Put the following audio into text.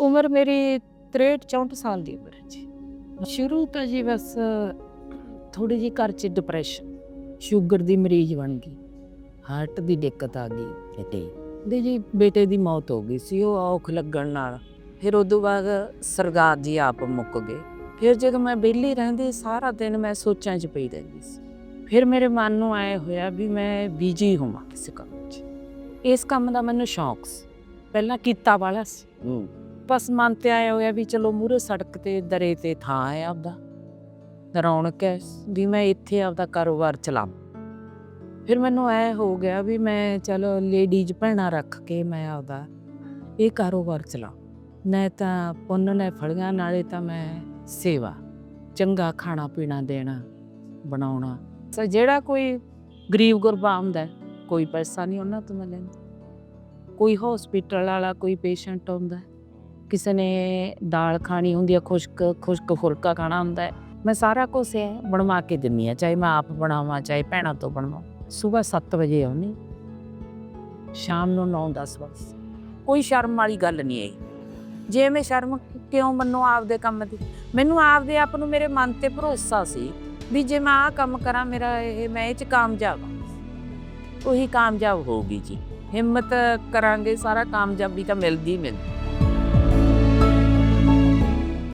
ਉਮਰ ਮੇਰੀ 63 64 ਸਾਲ ਦੀ ਉਮਰ ਜੀ। ਸ਼ੁਰੂ ਤੋਂ ਜੀ ਬਸ ਥੋੜੀ ਜੀ ਘਰ 'ਚ ਡਿਪਰੈਸ਼ਨ ਸ਼ੂਗਰ ਦੀ ਮਰੀਜ਼ ਬਣ ਗਈ ਹਾਰਟ ਦੀ ਦਿੱਕਤ ਆ ਗਈ। ਤੇ ਦੇ ਜੀ ਬੇਟੇ ਦੀ ਮੌਤ ਹੋ ਗਈ ਸੀ ਉਹ ਔਖ ਲੱਗਣ ਨਾਲ। ਫਿਰ ਉਦੋਂ ਬਾਅਦ ਸਰਦਾਰ ਜੀ ਆਪ ਮੁੱਕ ਗਏ। ਫਿਰ ਜਦੋਂ ਮੈਂ ਵਿਹਲੀ ਰਹਿੰਦੀ ਸਾਰਾ ਦਿਨ ਮੈਂ ਸੋਚਾਂ 'ਚ ਪਈ ਰਹਿੰਦੀ ਸੀ। ਫਿਰ ਮੇਰੇ ਮਨ ਨੂੰ ਆਏ ਹੋਇਆ ਵੀ ਮੈਂ ਬੀਜੀ ਹੋਵਾਂ ਕਿਸੇ ਕੰਮ 'ਚ। ਇਸ ਕੰਮ ਦਾ ਮੈਨੂੰ ਸ਼ੌਂਕ ਸੀ। ਪਹਿਲਾਂ ਕੀਤਾ ਵਾਲਾ ਸੀ। ਹੂੰ। ਬਸ ਮਨ ਤੇ ਆਇਆ ਹੋਇਆ ਵੀ ਚਲੋ ਮੂਰੇ ਸੜਕ ਤੇ ਦਰੇ ਤੇ ਥਾਂ ਹੈ ਆਪਦਾ। ਰੌਣਕ ਹੈ, ਵੀ ਮੈਂ ਇੱਥੇ ਆਪਦਾ ਕਾਰੋਬਾਰ ਚਲਾਵਾਂ। ਫਿਰ ਮੈਨੂੰ ਐ ਹੋ ਗਿਆ ਵੀ ਮੈਂ ਚਲੋ ਲੇਡੀਜ਼ ਭੈਣਾਂ ਰੱਖ ਕੇ ਮੈਂ ਆਪਦਾ ਇਹ ਕਾਰੋਬਾਰ ਚਲਾ ਨਾ ਤਾਂ ਪੁੰਨ ਨੇ ਫੜੀਆਂ ਨਾਲੇ ਤਾਂ ਮੈਂ ਸੇਵਾ, ਚੰਗਾ ਖਾਣਾ ਪੀਣਾ ਦੇਣਾ, ਬਣਾਉਣਾ। ਸੋ ਜਿਹੜਾ ਕੋਈ ਗਰੀਬ ਗੁਰਬਾ ਹੁੰਦਾ ਕੋਈ ਪੈਸਾ ਨਹੀਂ ਉਹਨਾਂ ਤੋਂ ਮੈਂ ਲੈਂਦਾ ਕੋਈ ਹਸਪੀਟਲ ਵਾਲਾ, ਕੋਈ ਪੇਸ਼ੈਂਟ ਆਉਂਦਾ ਕਿਸੇ ਨੇ ਦਾਲ ਖਾਣੀ ਹੁੰਦੀ ਹੈ ਖੁਸ਼ਕ ਖੁਸ਼ਕ ਫੁਲਕਾ ਖਾਣਾ ਹੁੰਦਾ ਹੈ। ਮੈਂ ਸਾਰਾ ਕੁਝ ਬਣਵਾ ਕੇ ਦਿੰਨੀ ਆ, ਚਾਹੇ ਮੈਂ ਆਪ ਬਣਾਵਾਂ, ਚਾਹੇ ਭੈਣਾਂ ਤੋਂ ਬਣਵਾ ਸਵੇਰ 7 ਵਜੇ ਆਉਣੀ ਸ਼ਾਮ ਨੂੰ 9-10 ਵਜੇ। ਕੋਈ ਸ਼ਰਮ ਵਾਲੀ ਗੱਲ ਨਹੀਂ ਹੈ ਜੇ ਮੈਂ ਸ਼ਰਮ ਕਿਉਂ ਮੰਨੂ ਆਪਦੇ ਕੰਮ ਦੀ? ਮੈਨੂੰ ਆਪਦੇ ਆਪ ਨੂੰ ਮੇਰੇ ਮਨ ਤੇ ਭਰੋਸਾ ਸੀ ਵੀ ਜੇ ਮੈਂ ਆਹ ਕੰਮ ਕਰਾਂ, ਮੇਰਾ ਇਹ, ਮੈਂ ਇਹ ਚ ਕਾਮਯਾਬ ਉਹੀ ਕਾਮਯਾਬ ਹੋਊਗੀ ਜੀ। ਹਿੰਮਤ ਕਰਾਂਗੇ, ਸਾਰਾ ਕਾਮਯਾਬੀ ਤਾਂ ਮਿਲਦੀ ਮਿਲਦੀ।